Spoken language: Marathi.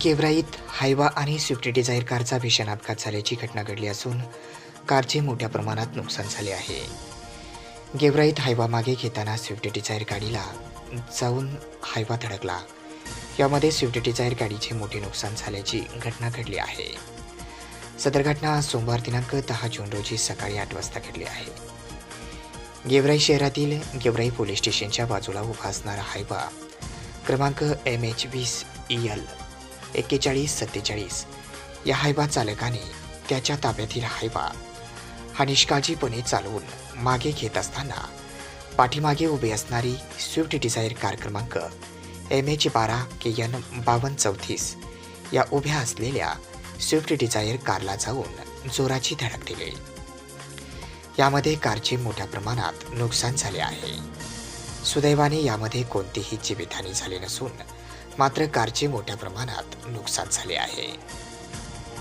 गेवराईत हायवा आणि स्विफ्ट डिझायर कारचा भीषण अपघात झाल्याची घटना घडली असून कारचे मोठ्या प्रमाणात नुकसान झाले आहे. गेवराईत हायवा मागे घेताना स्विफ्ट डिझायर गाडीला जाऊन हायवा धडकला. यामध्ये स्विफ्ट डिझायर गाडीचे मोठे नुकसान झाल्याची घटना घडली आहे. सदर घटना सोमवार दिनांक दहा जून रोजी सकाळी आठ वाजता घडली आहे. गेवराई शहरातील गेवराई पोलीस स्टेशनच्या बाजूला उभा असणारा हायवा क्रमांक एम एच वीस ई एल एक्केचाळीस सत्तेचाळीस. या हायबा चालकाने त्याच्या ताब्यातील हायबा हा निष्काळजीपणे चालवून मागे घेत असताना पाठीमागे उभी असणारी स्विफ्ट डिझायर कार क्रमांक एम एच बारा के यन बावन्न चौतीस या उभ्या असलेल्या स्विफ्ट डिझायर कारला जाऊन जोराची धडक दिली. यामध्ये कारचे मोठ्या प्रमाणात नुकसान झाले आहे. सुदैवाने यामध्ये कोणतीही जीवितहानी झाली नसून मात्र कारचे मोठ्या प्रमाणात नुकसान झाले आहे.